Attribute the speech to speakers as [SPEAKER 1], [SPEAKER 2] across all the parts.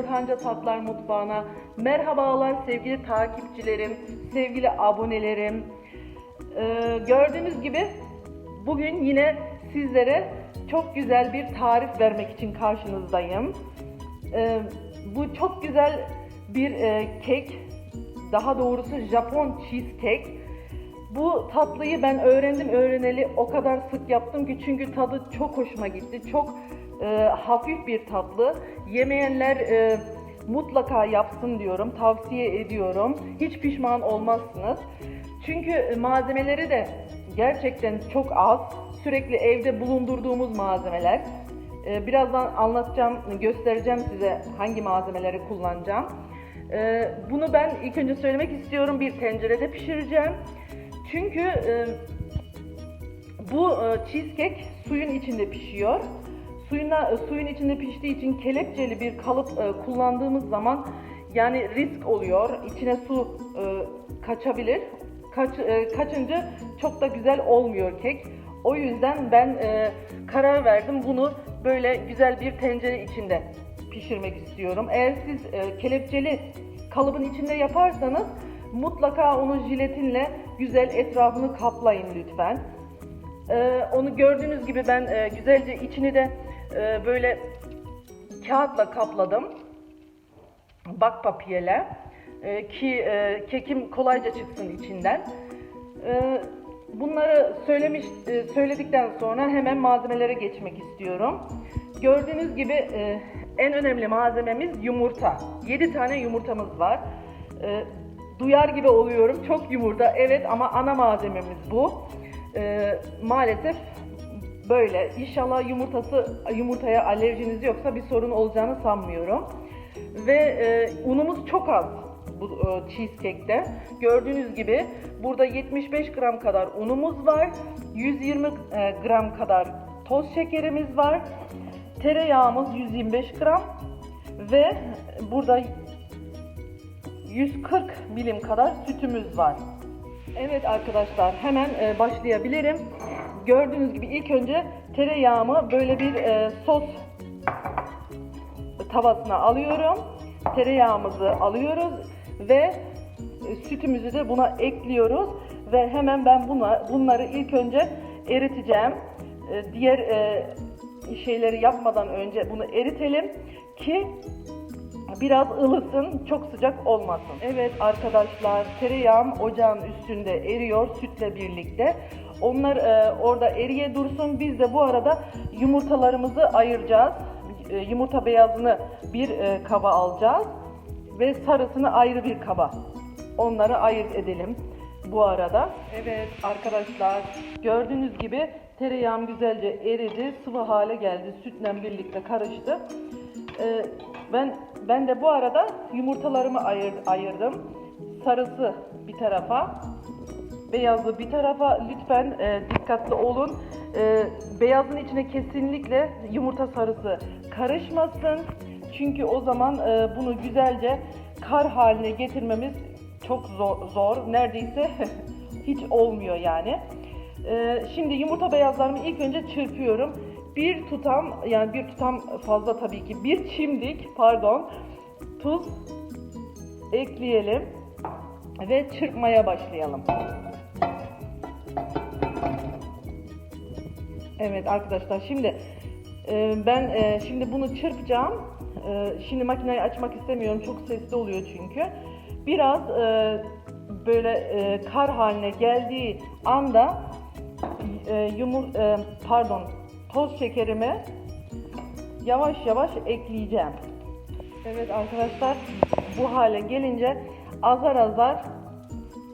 [SPEAKER 1] Nurhanca Tatlar Mutfağı'na merhabalar sevgili takipçilerim, sevgili abonelerim. Ee, gördüğünüz gibi bugün yine sizlere çok güzel bir tarif vermek için karşınızdayım. Ee, bu çok güzel bir e, kek, daha doğrusu Japon cheesecake. Bu tatlıyı ben öğrendim öğreneli o kadar sık yaptım ki çünkü tadı çok hoşuma gitti. Çok e, hafif bir tatlı. Yemeyenler e, mutlaka yapsın diyorum. Tavsiye ediyorum. Hiç pişman olmazsınız. Çünkü malzemeleri de gerçekten çok az. Sürekli evde bulundurduğumuz malzemeler. E, birazdan anlatacağım, göstereceğim size hangi malzemeleri kullanacağım. E, bunu ben ilk önce söylemek istiyorum. Bir tencerede pişireceğim. Çünkü e, bu e, cheesecake suyun içinde pişiyor. Suyuna, e, suyun içinde piştiği için kelepçeli bir kalıp e, kullandığımız zaman yani risk oluyor. İçine su e, kaçabilir. Kaç, e, kaçınca çok da güzel olmuyor kek. O yüzden ben e, karar verdim bunu böyle güzel bir tencere içinde pişirmek istiyorum. Eğer siz e, kelepçeli kalıbın içinde yaparsanız mutlaka onu jiletinle güzel etrafını kaplayın lütfen. Ee, onu gördüğünüz gibi ben e, güzelce içini de e, böyle kağıtla kapladım. Bak papiyele e, ki e, kekim kolayca çıksın içinden. E, bunları söylemiş e, söyledikten sonra hemen malzemelere geçmek istiyorum. Gördüğünüz gibi e, en önemli malzememiz yumurta. 7 tane yumurtamız var. E, duyar gibi oluyorum. Çok yumurta evet ama ana malzememiz bu. Ee, maalesef böyle. İnşallah yumurtası yumurtaya alerjiniz yoksa bir sorun olacağını sanmıyorum. Ve e, unumuz çok az bu e, cheesecake'te. Gördüğünüz gibi burada 75 gram kadar unumuz var. 120 e, gram kadar toz şekerimiz var. Tereyağımız 125 gram ve burada 140 milim kadar sütümüz var. Evet arkadaşlar hemen e, başlayabilirim. Gördüğünüz gibi ilk önce tereyağımı böyle bir e, sos tavasına alıyorum. Tereyağımızı alıyoruz ve sütümüzü de buna ekliyoruz ve hemen ben buna bunları ilk önce eriteceğim. E, diğer e, şeyleri yapmadan önce bunu eritelim ki biraz ılısın, çok sıcak olmasın. Evet arkadaşlar, tereyağım ocağın üstünde eriyor sütle birlikte. Onlar e, orada eriye dursun. Biz de bu arada yumurtalarımızı ayıracağız. E, yumurta beyazını bir e, kaba alacağız ve sarısını ayrı bir kaba. Onları ayırt edelim bu arada. Evet arkadaşlar, gördüğünüz gibi tereyağım güzelce eridi, sıvı hale geldi, sütle birlikte karıştı. E, ben ben de bu arada yumurtalarımı ayır, ayırdım. Sarısı bir tarafa, beyazı bir tarafa. Lütfen e, dikkatli olun. E, beyazın içine kesinlikle yumurta sarısı karışmasın. Çünkü o zaman e, bunu güzelce kar haline getirmemiz çok zor. zor. Neredeyse hiç olmuyor yani. E, şimdi yumurta beyazlarımı ilk önce çırpıyorum bir tutam yani bir tutam fazla tabii ki bir çimdik pardon tuz ekleyelim ve çırpmaya başlayalım. Evet arkadaşlar şimdi e, ben e, şimdi bunu çırpacağım. E, şimdi makineyi açmak istemiyorum çok sesli oluyor çünkü. Biraz böyle kar haline geldiği anda yumur pardon toz şekerimi yavaş yavaş ekleyeceğim. Evet arkadaşlar bu hale gelince azar azar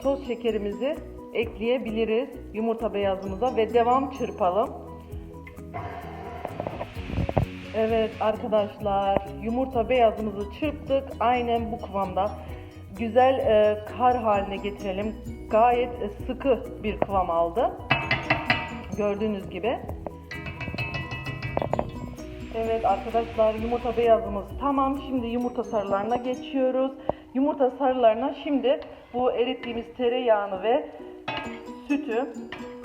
[SPEAKER 1] toz şekerimizi ekleyebiliriz yumurta beyazımıza ve devam çırpalım. Evet arkadaşlar yumurta beyazımızı çırptık aynen bu kıvamda güzel e, kar haline getirelim gayet e, sıkı bir kıvam aldı gördüğünüz gibi. Evet arkadaşlar yumurta beyazımız tamam. Şimdi yumurta sarılarına geçiyoruz. Yumurta sarılarına şimdi bu erittiğimiz tereyağını ve sütü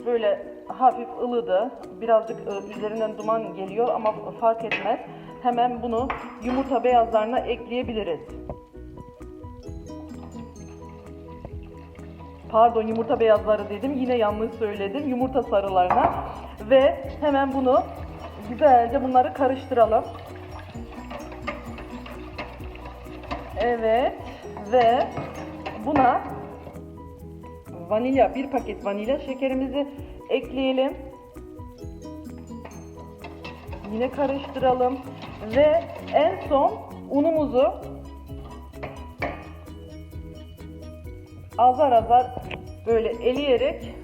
[SPEAKER 1] böyle hafif ılıdı. Birazcık e, üzerinden duman geliyor ama fark etmez. hemen bunu yumurta beyazlarına ekleyebiliriz. Pardon yumurta beyazları dedim. Yine yanlış söyledim. Yumurta sarılarına. Ve hemen bunu güzelce bunları karıştıralım. Evet. Ve buna vanilya, bir paket vanilya şekerimizi ekleyelim. Yine karıştıralım. Ve en son unumuzu azar azar böyle eleyerek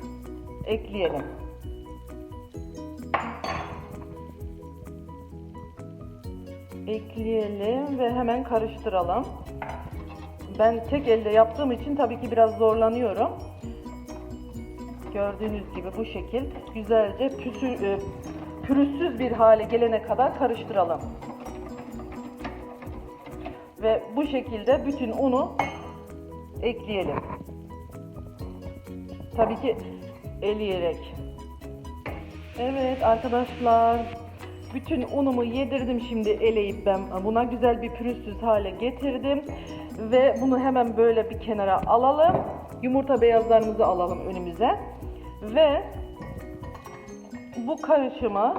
[SPEAKER 1] ekleyelim. Ekleyelim ve hemen karıştıralım. Ben tek elde yaptığım için tabii ki biraz zorlanıyorum. Gördüğünüz gibi bu şekil güzelce püsür, e, pürüzsüz bir hale gelene kadar karıştıralım. Ve bu şekilde bütün unu ekleyelim. Tabii ki eleyerek. Evet arkadaşlar. Bütün unumu yedirdim şimdi eleyip ben buna güzel bir pürüzsüz hale getirdim. Ve bunu hemen böyle bir kenara alalım. Yumurta beyazlarımızı alalım önümüze. Ve bu karışımı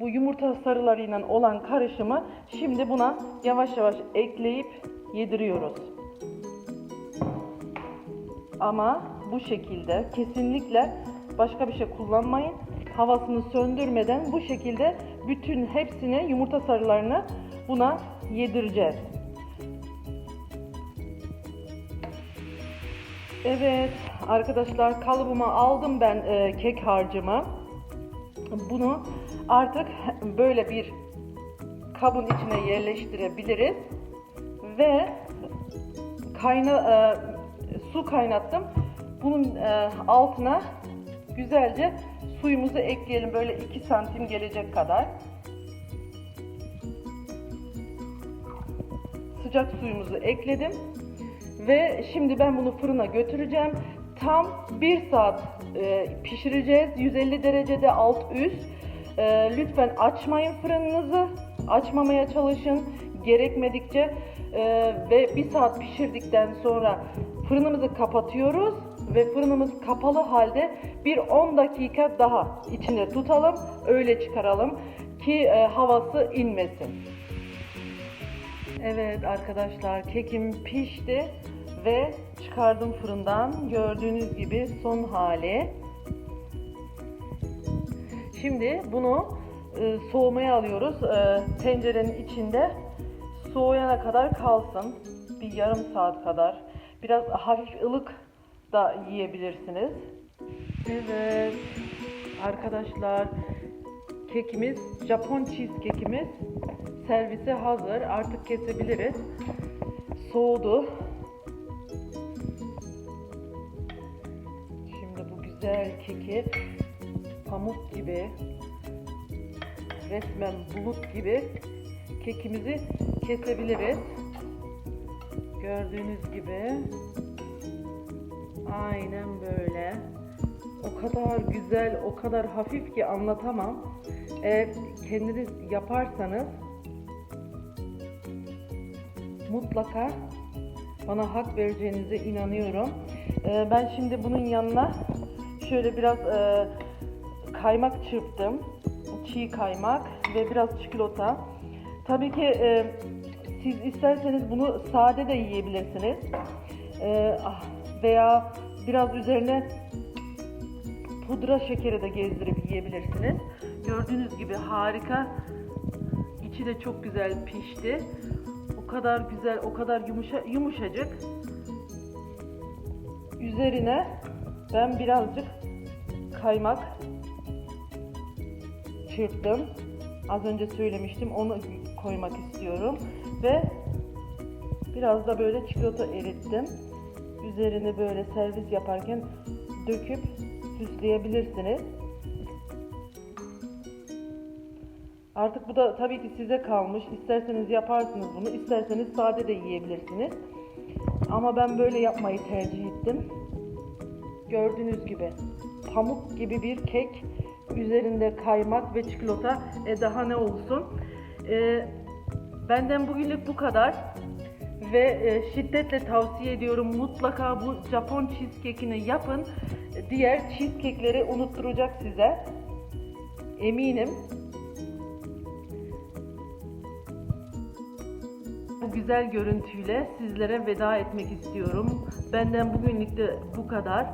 [SPEAKER 1] bu yumurta sarılarıyla olan karışımı şimdi buna yavaş yavaş ekleyip yediriyoruz. Ama bu şekilde kesinlikle başka bir şey kullanmayın. Havasını söndürmeden bu şekilde bütün hepsini yumurta sarılarını buna yedireceğiz. Evet arkadaşlar kalıbıma aldım ben e, kek harcımı. Bunu artık böyle bir kabın içine yerleştirebiliriz. Ve kayna, e, su kaynattım. Bunun e, altına güzelce suyumuzu ekleyelim. Böyle 2 santim gelecek kadar. Sıcak suyumuzu ekledim. Ve şimdi ben bunu fırına götüreceğim. Tam 1 saat e, pişireceğiz. 150 derecede alt üst. E, lütfen açmayın fırınınızı. Açmamaya çalışın. Gerekmedikçe e, ve 1 saat pişirdikten sonra fırınımızı kapatıyoruz ve fırınımız kapalı halde bir 10 dakika daha içinde tutalım. Öyle çıkaralım ki e, havası inmesin. Evet arkadaşlar kekim pişti ve çıkardım fırından. Gördüğünüz gibi son hali. Şimdi bunu e, soğumaya alıyoruz. E, tencerenin içinde soğuyana kadar kalsın. Bir yarım saat kadar. Biraz hafif ılık da yiyebilirsiniz. Evet arkadaşlar kekimiz Japon cheesecake'imiz servise hazır. Artık kesebiliriz. Soğudu. Güzel keki pamuk gibi resmen bulut gibi kekimizi kesebiliriz. Gördüğünüz gibi aynen böyle. O kadar güzel, o kadar hafif ki anlatamam. Eğer kendiniz yaparsanız mutlaka bana hak vereceğinize inanıyorum. Ee, ben şimdi bunun yanına şöyle biraz e, kaymak çırptım. Çiğ kaymak ve biraz çikolata. Tabii ki e, siz isterseniz bunu sade de yiyebilirsiniz. E, ah, veya biraz üzerine pudra şekeri de gezdirip yiyebilirsiniz. Gördüğünüz gibi harika. İçi de çok güzel pişti. O kadar güzel, o kadar yumuşa, yumuşacık. Üzerine ben birazcık kaymak çırptım. Az önce söylemiştim. Onu koymak istiyorum. Ve biraz da böyle çikolata erittim. Üzerine böyle servis yaparken döküp süsleyebilirsiniz. Artık bu da tabii ki size kalmış. İsterseniz yaparsınız bunu, isterseniz sade de yiyebilirsiniz. Ama ben böyle yapmayı tercih ettim. Gördüğünüz gibi pamuk gibi bir kek. Üzerinde kaymak ve çikolata. E daha ne olsun? Ee, benden bugünlük bu kadar. Ve e, şiddetle tavsiye ediyorum mutlaka bu Japon cheesecake'ini yapın. Diğer cheesecake'leri unutturacak size. Eminim. Bu güzel görüntüyle sizlere veda etmek istiyorum. Benden bugünlük de bu kadar.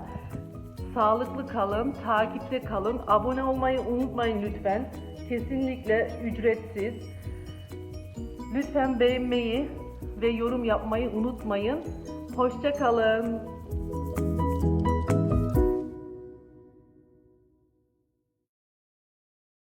[SPEAKER 1] Sağlıklı kalın, takipte kalın. Abone olmayı unutmayın lütfen. Kesinlikle ücretsiz. Lütfen beğenmeyi ve yorum yapmayı unutmayın. Hoşça kalın.